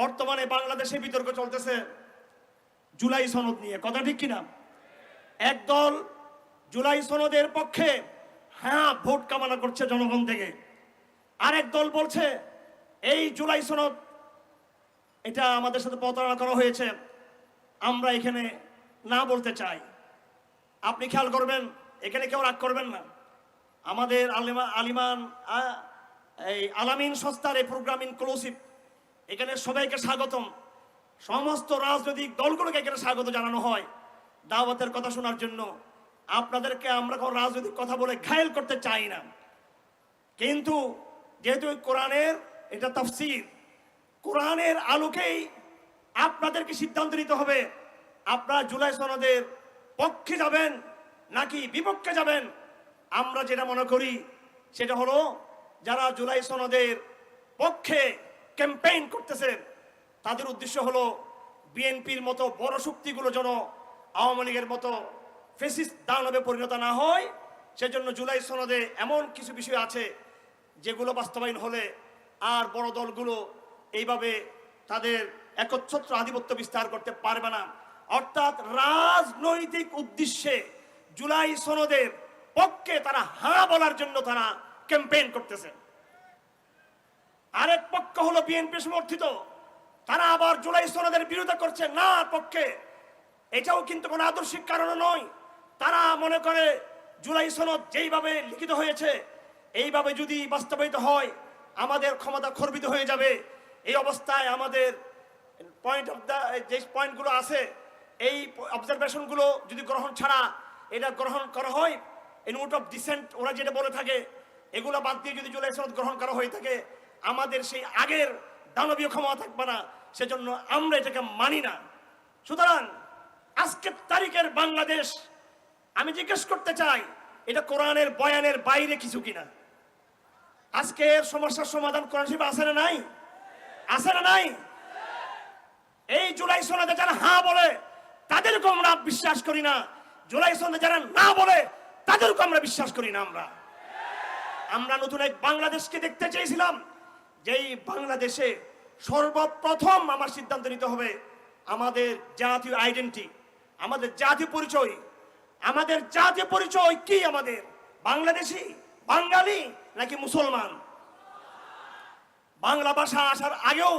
বর্তমানে বাংলাদেশে বিতর্ক চলতেছে জুলাই সনদ নিয়ে। কথা ঠিক কিনা? একদল জুলাই সনদের পক্ষে হ্যাঁ ভোট কামনা করছে জনগণ থেকে। আরেক দল বলছে, এই জুলাই সনদ, এটা আমাদের সাথে প্রতারণা করা হয়েছে। আমরা এখানে না বলতে চাই। আপনি খেয়াল করবেন, এখানে কেউ রাগ করবেন না। আমাদের আলিমা, আলিমান এই আলামিন সংস্থার এই প্রোগ্রাম ইনক্লুসিভ এখানে সবাইকে স্বাগতম। সমস্ত রাজনৈতিক দলগুলোকে এখানে স্বাগত জানানো হয়। দাওয়াতের কথা শোনার জন্য। আপনাদেরকে আমরা কোনো রাজনৈতিক কথা বলে ঘায়েল করতে চাই না। কিন্তু যেহেতু কোরআনের এটা তাফসীর, কোরআনের আলোকেই আপনাদেরকে সিদ্ধান্ত নিতে হবে, আপনারা জুলাই সনদের পক্ষে যাবেন নাকি বিপক্ষে যাবেন, আমরা যেটা মনে করি সেটা হলো, যারা জুলাই সনদের পক্ষে ক্যাম্পেইন করতেছেন। তাদের উদ্দেশ্য হলো বিএনপির মতো বড় শক্তিগুলো যেন আওয়ামী লীগের মতো ফেসিস দানবে পরিণত না হয়। সেজন্য জুলাই সনদে এমন কিছু বিষয় আছে যেগুলো বাস্তবায়ন হলে আর বড় দলগুলো এইভাবে তাদের একচ্ছত্র আধিপত্য বিস্তার করতে পারবে না। অর্থাৎ রাজনৈতিক উদ্দেশ্যে জুলাই সনদের পক্ষে তারা হাঁ বলার জন্য তারা ক্যাম্পেইন করতেছে। আরেক পক্ষ হলো বিএনপি সমর্থিত। তারা আবার জুলাই সনদের বিরোধিতা করছে না পক্ষে। এটাও কিন্তু কোনো আদর্শিক কারণ নয়। তারা মনে করে জুলাই সনদ যেইভাবে লিখিত হয়েছে, এইভাবে যদি বাস্তবায়িত হয়, আমাদের ক্ষমতা খর্বিত হয়ে যাবে। এই অবস্থায় আমাদের পয়েন্ট অফ দ্য যে পয়েন্টগুলো আছে, এই অবজারভেশনগুলো যদি গ্রহণ ছাড়া এটা গ্রহণ করা হয় এই নোট অফ ডিসেন্ট ওরা যেটা বলে থাকে, এগুলো বাদ দিয়ে যদি জুলাই সনদ গ্রহণ করা হয়ে থাকে আমাদের সেই আগের দানবীয় ক্ষমতা থাকবে না, সেজন্য আমরা এটাকে মানি না। সুতরাং আজকের তারিখের বাংলাদেশ, আমি জিজ্ঞেস করতে চাই, এটা কোরআনের বয়ানের বাইরে কিছু কিনা? আজকের সমস্যার সমাধান কোরআন শরীফে আছে না নাই? আছে না নাই? এই জুলাই সনদে যারা হ্যাঁ বলে তাদেরকে আমরা বিশ্বাস করি না। জুলাই সনদে যারা না বলে তাদেরকে আমরা বিশ্বাস করি না আমরা। আমরা নতুন এক বাংলাদেশকে দেখতে চেয়েছিলাম। যেই বাংলাদেশে সর্বপ্রথম আমার সিদ্ধান্ত নিতে হবে আমাদের জাতীয় আইডেন্টি আমাদের জাতীয় পরিচয়। আমাদের জাতীয় পরিচয় কি আমাদের? বাংলাদেশি? বাঙালি? নাকি মুসলমান? বাংলা ভাষা আসার আগেও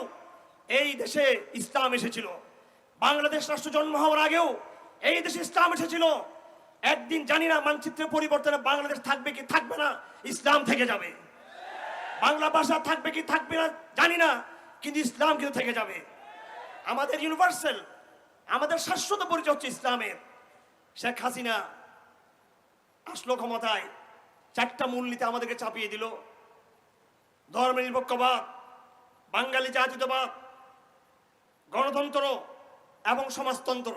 এই দেশে ইসলাম এসেছিল। বাংলাদেশ রাষ্ট্র জন্ম হওয়ার আগেও এই দেশে ইসলাম এসেছিল। একদিন জানি না মানচিত্রের পরিবর্তনে বাংলাদেশ থাকবে কি থাকবে না, ইসলাম থেকে যাবে। বাংলা ভাষা থাকবে কি থাকবে না জানি না, কিন্তু ইসলাম কিন্তু থেকে যাবে। আমাদের ইউনিভার্সাল আমাদের শাশ্বত পরিচয় হচ্ছে ইসলামের। শেখ হাসিনা আসলো ক্ষমতায়, চারটা মূলনীতি আমাদেরকে চাপিয়ে দিল। ধর্ম নিরপেক্ষবাদ, বাঙালি জাতীয়তাবাদ, গণতন্ত্র এবং সমাজতন্ত্র।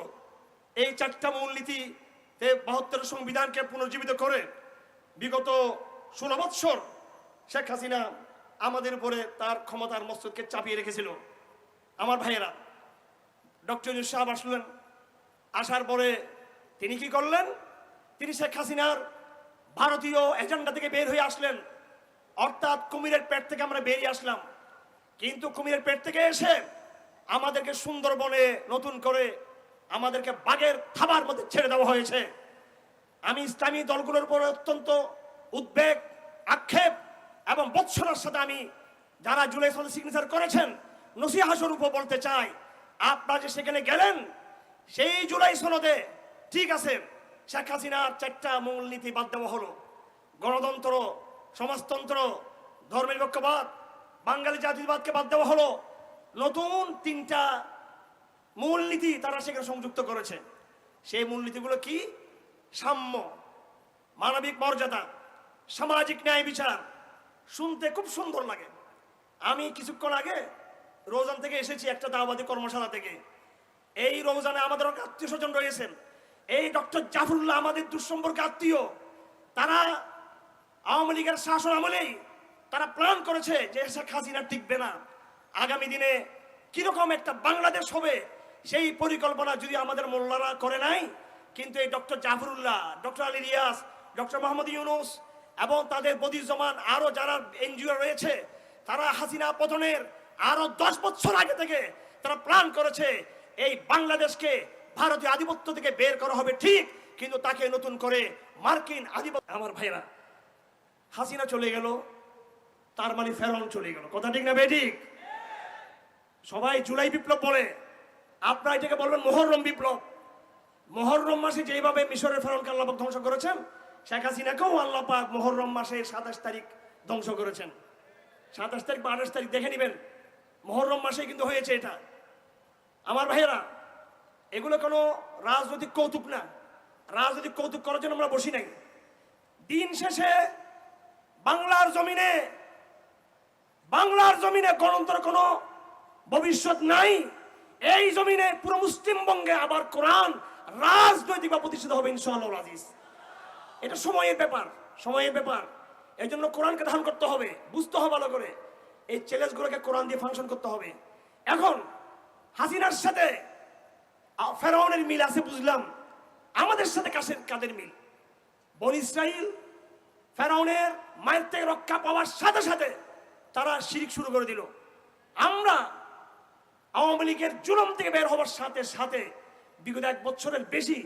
এই চারটা মূলনীতিতে বাহাত্তর সংবিধানকে পুনর্জীবিত করে বিগত ষোলো বৎসর শেখ হাসিনা আমাদের উপরে তার ক্ষমতার মস্তকে চাপিয়ে রেখেছিল। আমার ভাইয়েরা, ডক্টর সাহেব আসলেন। আসার পরে তিনি কি করলেন? তিনি শেখ হাসিনার ভারতীয় এজেন্ডা থেকে বের হয়ে আসলেন। অর্থাৎ কুমিরের পেট থেকে আমরা বেরিয়ে আসলাম। কিন্তু কুমিরের পেট থেকে এসে আমাদেরকে সুন্দরবনে নতুন করে আমাদেরকে বাঘের থাবার মধ্যে ছেড়ে দেওয়া হয়েছে। আমি ইসলামী দলগুলোর উপর অত্যন্ত উদ্বেগ, আক্ষেপ এবং বৎসরের সাথে আমি যারা জুলাই সনদে সিগনেচার করেছেন, নসিহা স্বরূপ বলতে চাই, আপনারা যে সেখানে গেলেন, সেই জুলাই সনদে ঠিক আছে, শেখ হাসিনার চারটা মূলনীতি বাদ দেওয়া হলো। গণতন্ত্র, সমাজতন্ত্র, ধর্মের ধর্মনিরপেক্ষবাদ বাঙালি জাতিবাদকে বাদ দেওয়া হলো। নতুন তিনটা মূলনীতি তারা সেখানে সংযুক্ত করেছে। সেই মূলনীতিগুলো কি? সাম্য, মানবিক মর্যাদা, সামাজিক ন্যায় বিচার শুনতে খুব সুন্দর লাগে। আমি কিছুক্ষণ আগে রোজান থেকে এসেছি একটা দাওয়াতি কর্মশালা থেকে। এই রমজানে আমাদের আত্মীয় স্বজন রয়েছেন। এই ডক্টর জাফরুল্লাহ আমাদের দুঃসম্পর্ক আত্মীয়। তারা আওয়ামী লীগের শাসন আমলেই তারা প্ল্যান করেছে যে শেখ হাসিনা টিকবে না। আগামী দিনে কীরকম একটা বাংলাদেশ হবে, সেই পরিকল্পনা যদি আমাদের মোল্লারা করে নাই, কিন্তু এই doctor Zafrullah, doctor Ali Riaz doctor Mohammad Yunus এবং তাদের বদিজমান আরও যারা এনজিও রয়েছে, তারা হাসিনা পতনের আরও দশ বছর আগে থেকে তারা প্ল্যান করেছে, এই বাংলাদেশকে ভারতীয় আধিপত্য থেকে বের করা হবে ঠিক, কিন্তু তাকে নতুন করে মার্কিন আধিপত্য আমার ভাইরা হাসিনা চলে গেল, তার মানে ফেরন চলে গেল। কথা ঠিক না বেঠিক সবাই জুলাই বিপ্লব বলে। আপনারা এটাকে বলবেন মোহররম বিপ্লব। মোহররম মাসে যেভাবে মিশরের ফেরন আল্লাপাক ধ্বংস করেছেন শেখ হাসিনাকেও আল্লাপাক মোহররম মাসে সাতাশ তারিখ ধ্বংস করেছেন। সাতাশ তারিখ বা আঠাশ তারিখ দেখে নেবেন। মোহররম মাসে কিন্তু হয়েছে এটা। আমার ভাইয়েরা, এগুলো কোনো রাজনৈতিক কৌতুক না। রাজনৈতিক কৌতুক করার জন্য আমরা বসি নাই। দিন শেষে বাংলার জমিনে বাংলার জমিনে গণতন্ত্র কোনো ভবিষ্যৎ নাই। এই জমিনে পুরো মুসলিমবঙ্গে আবার কোরআন রাজনৈতিক বা প্রতিষ্ঠিত হবে ইনশাআল্লাহ আজিজ। এটা সময়ের ব্যাপার সময়ের ব্যাপার। এই জন্য কোরআনকে ধারণ করতে হবে, বুঝতে হবে ভালো করে। এই চ্যালেঞ্জগুলোকে কোরআন দিয়ে ফাংশন করতে হবে। এখন, হাসিনার সাথে ফেরাউনের মিল আছে বুঝলাম। আমাদের সাথে কাছের কাদের মিল? বন ইসরাইল, ফেরাউনের মায়ের থেকে রক্ষা পাওয়ার সাথে সাথে তারা শিরিক শুরু করে দিল। আমরা আওয়ামী লীগের জুলম থেকে বের হওয়ার সাথে সাথে বিগত এক বছরের বেশি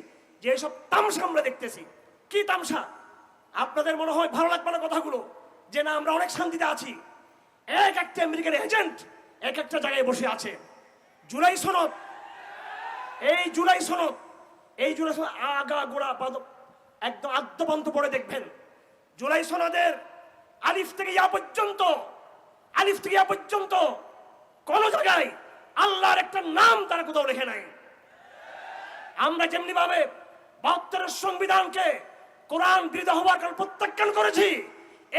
যে সব তামসা আমরা দেখতেছি কি তামসা? আপনাদের মনে হয় ভালো লাগবে না কথাগুলো? যে না, আমরা অনেক শান্তিতে আছি। এক একটা আমেরিকান এজেন্ট এক একটা জায়গায় বসে আছে। জুলাই সনদ। এই জুলাই সনদ, এই জুলাই সনদ আগা গোড়া একদম আদ্যপন্ত পড়ে দেখবেন। জুলাই সনদের আলিফ থেকে ইয়া পর্যন্ত, আলিফ থেকে ইয়া পর্যন্ত কোন জায়গায় আল্লাহর একটা নাম তারা কোথাও লেখে নাই। আমরা যেমনি ভাবে বাহাত্তরের সংবিধানকে কোরআন বিরোধী হওয়ার কারণে প্রত্যাখ্যান করেছি।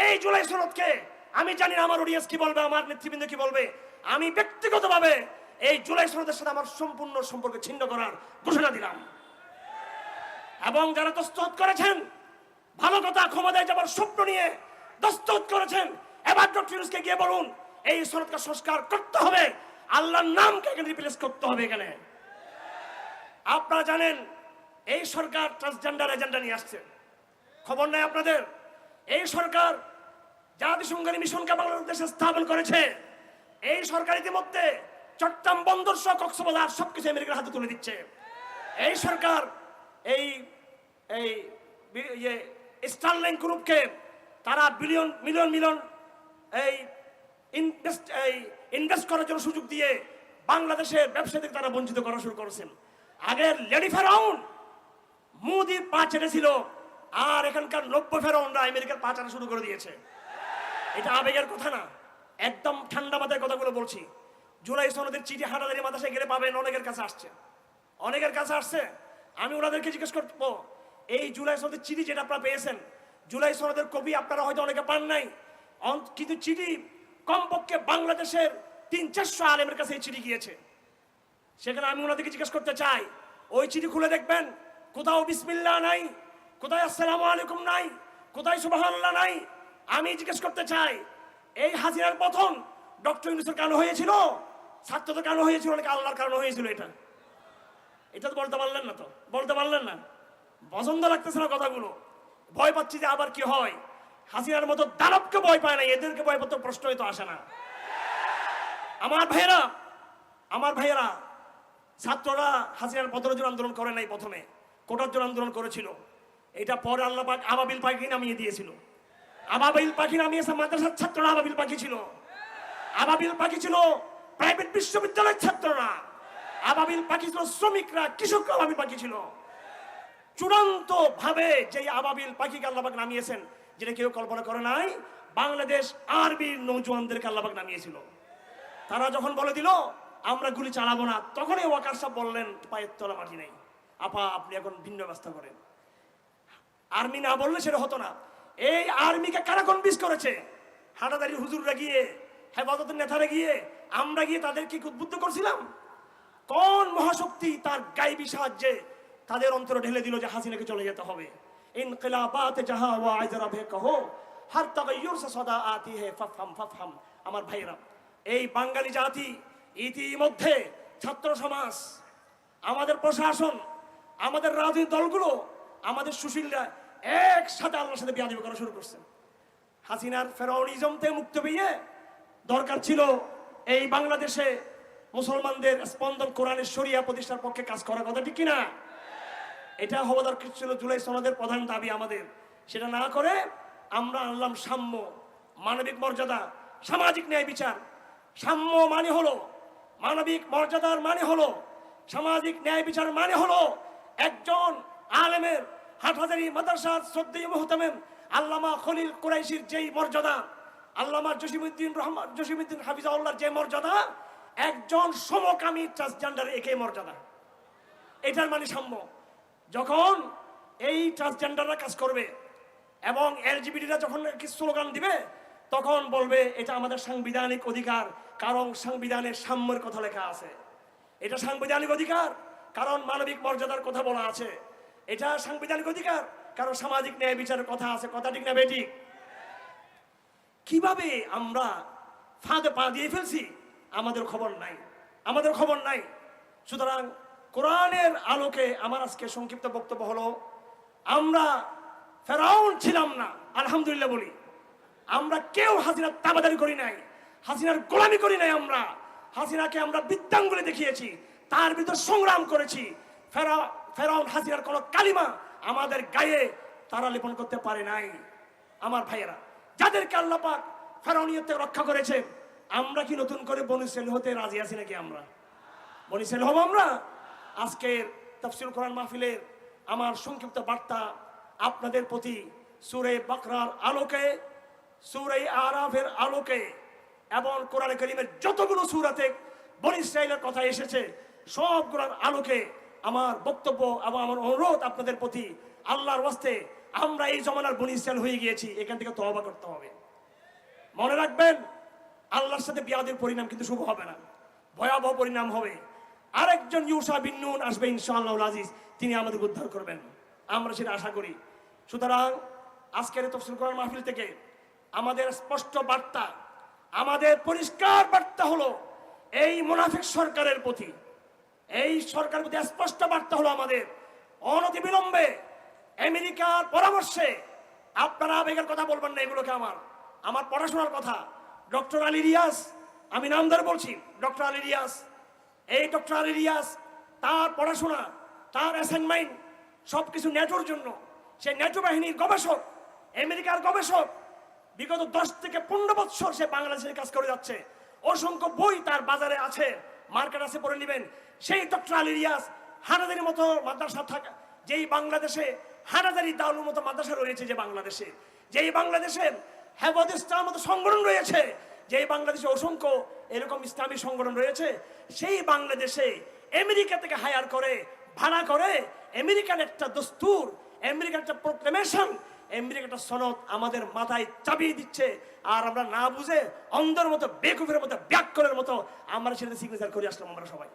এই জুলাই সনদকে আমি জানি না আমার অডিয়েন্স কি বলবে, আমার নেতৃবৃন্দ কি বলবে। আমি ব্যক্তিগতভাবে এই জুলাই সনদের সাথে আমার সম্পূর্ণ সম্পর্ক ছিন্ন করার ঘোষণা দিলাম। এবং যারা দস্তখত করেছেন, ভালো কথা ক্ষমতায় যাবার স্বপ্ন নিয়ে দস্তখত করেছেন, এবার ডক্টর গিয়ে বলুন, এই সনদকে সংস্কার করতে হবে, আল্লাহর নামকে এখানে রিপ্লেস করতে হবে এখানে। আপনারা জানেন, এই সরকার ট্রান্সজেন্ডার এজেন্ডা নিয়ে আসছে। খবর নাই আপনাদের? এই সরকার জাতিসংঘের মিশনকে বাংলাদেশে স্থাপন করেছে। এই সরকার ইতিমধ্যে চট্টগ্রাম বন্দর সহ কক্সবাজার সবকিছু আমেরিকার হাতে তুলে দিচ্ছে। এই সরকার এই এই ইয়ে স্টারলাইন গ্রুপকে তারা বিলিয়ন, মিলিয়ন মিলিয়ন এই ইনভেস্ট এই ইনভেস্ট করার জন্য সুযোগ দিয়ে বাংলাদেশের ব্যবসা থেকে তারা বঞ্চিত করা শুরু করেছেন। আগের লেডি ফেরাউন মোদির পা ছেড়েছিল আর এখানকার নব্য ফেরাউনরা আমেরিকার পা চাটা শুরু করে দিয়েছে। এটা আবেগের কথা না। একদম ঠান্ডা মাথায় কথাগুলো বলছি। জুলাই সনদের চিঠি হাটাদারি মাথায় গেলে পাবেন অনেকের কাছে আসছে। অনেকের কাছে আসছে। আমি ওনাদেরকে জিজ্ঞেস করব, এই জুলাই সনদের চিঠি যেটা আপনারা পেয়েছেন, জুলাই সনদের কবি আপনারা হয়তো অনেকে পান নাই। কিন্তু চিঠি কমপক্ষে বাংলাদেশের তিন চারশো আলেমের কাছে এই চিঠি গিয়েছে। সেখানে আমি ওনাদেরকে জিজ্ঞেস করতে চাই, ওই চিঠি খুলে দেখবেন, কোথাও বিসমিল্লা নাই কোথায় আসসালামু আলাইকুম নাই? কোথায় সুবহানাল্লাহ নাই? আমি জিজ্ঞেস করতে চাই, এই হাজিরার প্রথম ডক্টর ইউনুসের কারণ হয়েছিল? ছাত্রদের কারণ হয়েছিল, নাকি আল্লাহর কারণ হয়েছিল এটা? এটা তো বলতে পারলেন না তো। বলতে পারলেন না? পছন্দ লাগতেছে না কথাগুলো। ভয় পাচ্ছি যে আবার কি হয়। হাসিনার মতো দানবকে ভয় পায় না, এদেরকে ভয় পাতে প্রশ্নই তো আসে না। আমার ভাইয়েরা আমার ভাইয়েরা, ছাত্ররা হাসিনার পদরজন আন্দোলন করে নাই প্রথমে। কোটার জন্য আন্দোলন করেছিল। এটা পরে আল্লাহ পাক আবাবিল পাখি নামিয়ে দিয়েছিল। আবাবিল পাখি নামিয়েছে মাদ্রাসার ছাত্ররা আবাবিল পাখি ছিল। আবাবিল পাখি ছিল প্রাইভেট বিশ্ববিদ্যালয়ের ছাত্ররা। আবাবিল পাখি ছিল শ্রমিকরা, কৃষকরা আবাবিল পাখি ছিল। চূড়ান্ত ভাবে যে আবাবিল পাখিকে আল্লাহবাক নামিয়েছেন, যেটা কেউ কল্পনা করে নাই, বাংলাদেশ আরবির নৌজওয়ানদেরকে আল্লাহবাক নামিয়েছিল। তারা যখন বলে দিল, আমরা গুলি চালাবো না, তখনই ওয়াকার সাহেব বললেন, পায়ের তলা মাটি নেই। আপা, আপনি এখন ভিন্ন ব্যবস্থা করেন। আর্মি না বললে সেটা হতো না। এই আর্মিকে কারা কনভিন্স করেছে? হাটাদারি হুজুররা গিয়ে, হেফাজতের নেতারা গিয়ে, আমরা গিয়ে তাদেরকে উদ্বুদ্ধ করছিলাম? কোন মহাশক্তি তার গাইবী সাহায্যে তাদের অন্তরে ঢেলে দিল যে হাসিনাকে চলে যেতে হবে? ইনকিলাবাত জাহা ওয়া আজরা বে কহো হর তাগায়ুর সদা আতি হে ফাফহাম ফাফহাম। আমার ভাইরা এই বাঙালি জাতি ইতিমধ্যে ছাত্র সমাজ, আমাদের প্রশাসন, আমাদের রাজনৈতিক দলগুলো আমাদের সুশীলরা একসাথে আল্লাহর সাথে বিয়াদি করা শুরু করছে। হাসিনার ফেরাউনিজম থেকে মুক্ত পেয়ে দরকার ছিল এই বাংলাদেশে মুসলমানদের স্পন্দন কোরআনের শরিয়া প্রতিষ্ঠার পক্ষে কাজ করার কথা, ঠিক কিনা? এটা হওয়া দরকার ছিল জুলাই সনদের প্রধান দাবি আমাদের। সেটা না করে আমরা আনলাম সাম্য, মানবিক মর্যাদা, সামাজিক ন্যায় বিচার। সাম্য মানে হলো, মানবিক মর্যাদার মানে হলো, সামাজিক ন্যায় বিচার মানে হলো একজন আলেমের হাটহাজারি মাদ্রাসার শ্রদ্ধেয় মোহতামেম আল্লামা খলিল কুরাইশির যেই মর্যাদা, আল্লামা জসিমুদ্দিন রহমান জসিমুদ্দিন হাফিজাউল্লাহর যে মর্যাদা, একজন সমকামী ট্রান্সজেন্ডার একই মর্যাদা। এটার মানে সাম্য। যখন এই ট্রান্সজেন্ডাররা কাজ করবে এবং এলজিবিটিরা যখন কি স্লোগান দিবে, তখন বলবে, এটা আমাদের সাংবিধানিক অধিকার, কারণ সংবিধানের সাম্যের কথা লেখা আছে। এটা সাংবিধানিক অধিকার, কারণ মানবিক মর্যাদার কথা বলা আছে। এটা সাংবিধানিক অধিকার। কারণ সামাজিক ন্যায় বিচারের কথা আছে, কথা ঠিক না বেঠিক? কীভাবে আমরা ফাঁদে পা দিয়ে ফেলছি? আমাদের খবর নাই। আমাদের খবর নাই। সুতরাং কোরআনের আলোকে আমার আজকে সংক্ষিপ্ত বক্তব্য হলো, আমরা ফেরাউন ছিলাম না, আলহামদুলিল্লাহ বলি। আমরা কেউ হাসিনার তাবাদারি করি নাই, হাসিনার গোলামি করি নাই আমরা। হাসিনাকে আমরা বৃত্তাঙ্গুলে দেখিয়েছি, তার বিরুদ্ধে সংগ্রাম করেছি। ফেরা ফেরাউন হাসিনার কোনো কালিমা আমাদের গায়ে তারা লেপন করতে পারে নাই। আমার ভাইয়েরা, যাদেরকে আল্লাহ পাক ফেরাউনিয়ত রক্ষা করেছে আমরা কি নতুন করে বনিসেল হতে রাজি আছি নাকি আমরা? বনিসেল হব আমরা? আজকের তফসিল কোরআন মাহফিলের আমার সংক্ষিপ্ত বার্তা আপনাদের প্রতি সুরে বাকরার আলোকে, সুরে আরাফের আলোকে এবং কোরআন করিমের যতগুলো সুরাতে বনি ইসরায়েলের কথা এসেছে, সবগুলোর আলোকে আমার বক্তব্য এবং আমার অনুরোধ আপনাদের প্রতি আল্লাহর ওয়াস্তে আমরা এই জমানার বনি ইসরায়েল হয়ে গিয়েছি, এখান থেকে তওবা করতে হবে। মনে রাখবেন, আল্লাহর সাথে বিয়াদের পরিণাম কিন্তু শুভ হবে না, ভয়াবহ পরিণাম হবে। আরেকজন ইউসা বিন নুন আসবে ইনশাআল্লাহ আজিজ, তিনি আমাদের উদ্ধার করবেন। আমরা সেটা আশা করি। সুতরাং আজকের তফসিল করার মাহফিল থেকে আমাদের স্পষ্ট বার্তা, আমাদের পরিষ্কার বার্তা হলো, এই মুনাফিক সরকারের প্রতি এই সরকার প্রতি স্পষ্ট বার্তা হলো আমাদের। অনতি বিলম্বে আমেরিকার পরামর্শে আপনারা আবেগের কথা বলবেন না এগুলোকে আমার। আমার পড়াশোনার কথা। ডক্টর আলী রিয়াস আমি নাম ধরে বলছি, ডক্টর আলী রিয়াস এই ডক্টর আলী রিয়াস তার পড়াশোনা, তার অ্যাসাইনমেন্ট সব কিছু ন্যাটোর জন্য। সে ন্যাটো বাহিনীর গবেষক, আমেরিকার গবেষক। বিগত দশ থেকে পনেরো বছর সে বাংলাদেশের কাজ করে যাচ্ছে। অসংখ্য বই তার বাজারে আছে। মার্কেট আছে পড়ে নেবেন। সেই ডক্টর আলী রিয়াস হানাদের মতো মাদ্রাসা থাকা যেই বাংলাদেশে হানাদারি দাউলের মতো মাদ্রাসা রয়েছে যে বাংলাদেশে, যেই বাংলাদেশে হেফাজ ইসলাম মতো সংগঠন রয়েছে, যেই বাংলাদেশে অসংখ্য এরকম ইসলামী সংগঠন রয়েছে, সেই বাংলাদেশে আমেরিকা থেকে হায়ার করে, ভাড়া করে, আমেরিকান একটা দস্তুর, আমেরিকান একটা প্রোক্লেমেশন আমেরিকান একটা সনদ আমাদের মাথায় দিচ্ছে। আর আমরা না বুঝে অন্ধের মতো, বেকুফের মতো মতো আমরা সেটা সিগনেচার করে আসলাম আমরা সবাই।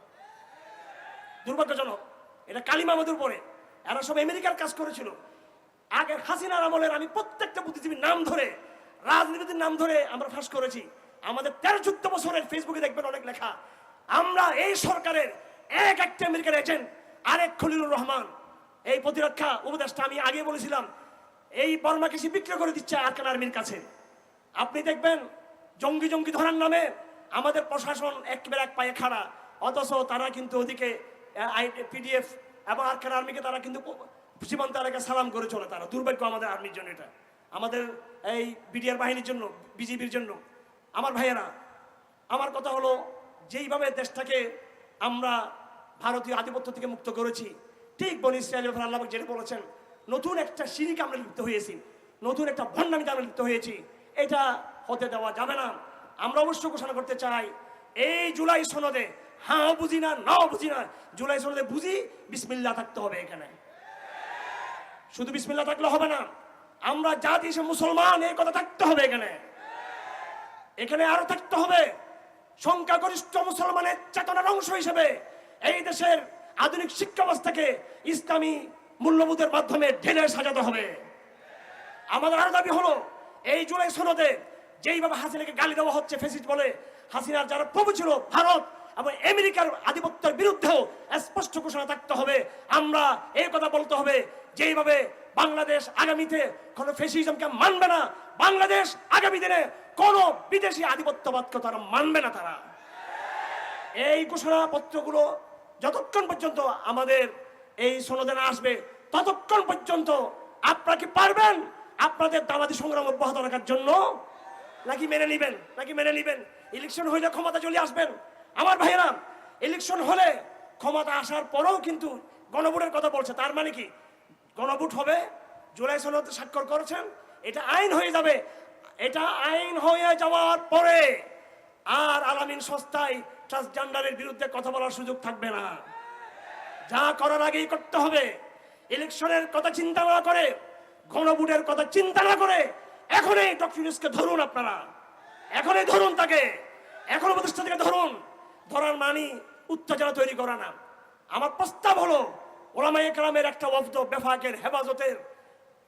দুর্ভাগ্যজনক, এটা কালিমা এরা সব আমেরিকার কাজ করেছিল। হাসিনার আমলের আমি প্রত্যেকটা বুদ্ধিজীবীর নাম ধরে রাজনীতির নাম ধরে আমরা ফাঁস করেছি। আমাদের তেরো চোদ্দ বছরের ফেসবুকে দেখবেন অনেক লেখা। আমরা এই সরকারের এক একটা আমেরিকার এজেন্ট আরেক খলিলুর রহমান। এই প্রতিরক্ষা উপদেশটা আমি আগে বলেছিলাম এই বর্মাকে সে বিক্রি করে দিচ্ছে আরকান আর্মির কাছে। আপনি দেখবেন, জঙ্গি জঙ্গি ধরার নামে আমাদের প্রশাসন একেবারে এক পায়ে খাড়া। অথচ তারা কিন্তু ওদিকে পিডিএফ এবং আরকান আর্মিকে তারা কিন্তু সীমান্ত এলাকায় সালাম করে চলে তারা। দুর্ভাগ্য আমাদের আর্মির জন্য এটা। আমাদের এই বিডিআর বাহিনীর জন্য বিজেপির জন্য। আমার ভাইয়েরা, আমার কথা হলো, যেইভাবে দেশটাকে আমরা ভারতীয় আধিপত্য থেকে মুক্ত করেছি, ঠিক বনি ইসরায়েল আল্লাহ যেটা বলেছেন নতুন একটা সিঁড়িকে আমরা লিপ্ত হয়েছি। নতুন একটা ভণ্ডামিতে আমরা লিপ্ত হয়েছি। এটা হতে দেওয়া যাবে না। আমরা অবশ্য ঘোষণা করতে চাই, এই জুলাই সনদে হ্যাঁ বুঝি না, নাও বুঝি না, জুলাই সনদে বুঝি বিসমিল্লা থাকতে হবে এখানে। শুধু বিসমিল্লা থাকলে হবে না, আমরা জাতি হিসেবে মুসলমান, এই কথা থাকতে হবে এখানে। এখানে আরও থাকতে হবে, সংখ্যাগরিষ্ঠ মুসলমানের চেতনার অংশ হিসেবে এই দেশের আধুনিক শিক্ষা ব্যবস্থাকে ইসলামী মূল্যবোধের মাধ্যমে ঢেলে সাজাতে হবে। আমাদের আরও দাবি হলো, এই জুলাই সনদে যেইভাবে হাসিনাকে গালি দেওয়া হচ্ছে ফেসিস বলে, হাসিনার যারা প্রভু ছিল ভারত এবং আমেরিকার আধিপত্যের বিরুদ্ধেও স্পষ্ট ঘোষণা থাকতে হবে। আমরা এই কথা বলতে হবে, যেইভাবে বাংলাদেশ আগামীতে কোনো ফেসিজমকে মানবে না, বাংলাদেশ আগামী দিনে কোনো বিদেশি আধিপত্যবাদকে তারা মানবে না তারা। এই ঘোষণাপত্রগুলো যতক্ষণ পর্যন্ত আমাদের এই সনদে না আসবে, ততক্ষণ পর্যন্ত আপনারা কি পারবেন আপনাদের দাবাদি সংগ্রাম অব্যাহত রাখার জন্য? নাকি মেনে নিবেন, নাকি মেনে নিবেন? ইলেকশন হইলে ক্ষমতা চলে আসবেন। আমার ভাইয়েরা, ইলেকশন হলে ক্ষমতা আসার পরেও কিন্তু গণভোটের কথা বলছে। তার মানে কি? গণভোট হবে, জুলাই সনদে স্বাক্ষর করেছেন, এটা আইন হয়ে যাবে। এটা আইন হয়ে যাওয়ার পরে আর আলামিন সস্তায় ট্রান্সজেন্ডারের বিরুদ্ধে কথা বলার সুযোগ থাকবে না। যা করার আগেই করতে হবে। ইলেকশনের কথা চিন্তা না করে, গণভোটের কথা চিন্তা না করে, এখনই ডক্টর ধরুন আপনারা। এখনই ধরুন তাকে। এখন প্রতিষ্ঠা থেকে ধরুন। ধরার মানি উত্তেজনা তৈরি করা না। আমার প্রস্তাব হলো ওলামা একরামের একটা অব্দ বেফাকের হেফাজতের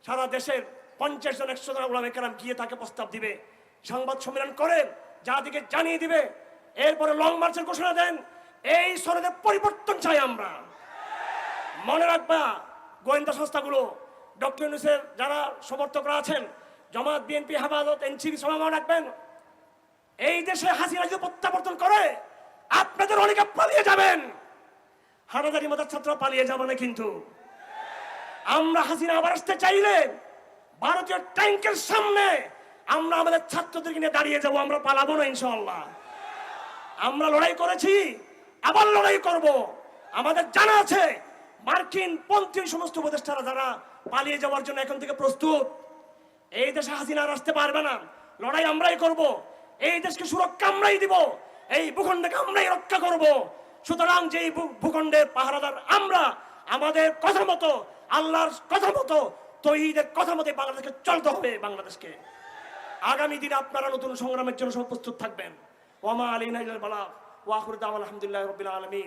সারা দেশের পঞ্চাশ জন, একশো জন ওলামা একরাম গিয়ে তাকে প্রস্তাব দিবে। সংবাদ সম্মেলন করে, জাতিকে জানিয়ে দিবে। এরপরে লং মার্চের ঘোষণা দেন। এই সনদের পরিবর্তন চাই আমরা। মনে রাখবা, গোয়েন্দা সংস্থাগুলো, ডক্টর ইউনুসের যারা সমর্থকরা আছেন, জামাত, বিএনপি, হেফাজত এনসিবি সবাই মনে রাখবেন, এই দেশে হাসিনা যদি প্রত্যাবর্তন করে, আপনাদের অনেকে পালিয়ে যাবেন। হানাদারি মতার ছাত্র পালিয়ে যাবে না কিন্তু। আমরা হাসিনা আবার আসতে চাইলে, ভারতীয় ট্যাঙ্কের সামনে আমরা আমাদের ছাত্রদেরকে নিয়ে দাঁড়িয়ে যাব, আমরা পালাবো না ইনশাল্লাহ আমরা লড়াই করেছি, আবার লড়াই করব। আমাদের জানা আছে মার্কিন পন্থী সমস্ত উপদেষ্টারা যারা পালিয়ে যাওয়ার জন্য এখন থেকে প্রস্তুত, এই দেশে হাসিনা আসতে পারবে না। লড়াই আমরাই করব। এই দেশকে সুরক্ষা আমরাই দিব। এই ভূখণ্ডকে আমরাই রক্ষা করব। সুতরাং যে ভূখণ্ডের পাহারাদার আমরা, আমাদের কথা মতো, আল্লাহর কথা মতো, তহিদের কথা মতো বাংলাদেশকে চলতে হবে বাংলাদেশকে। আগামী দিনে আপনারা নতুন সংগ্রামের জন্য সব প্রস্তুত থাকবেন। ওমা আলী বালা ওয়াকুর দাওয়াল আলহামদুলিল্লাহ রবিল আলমিন।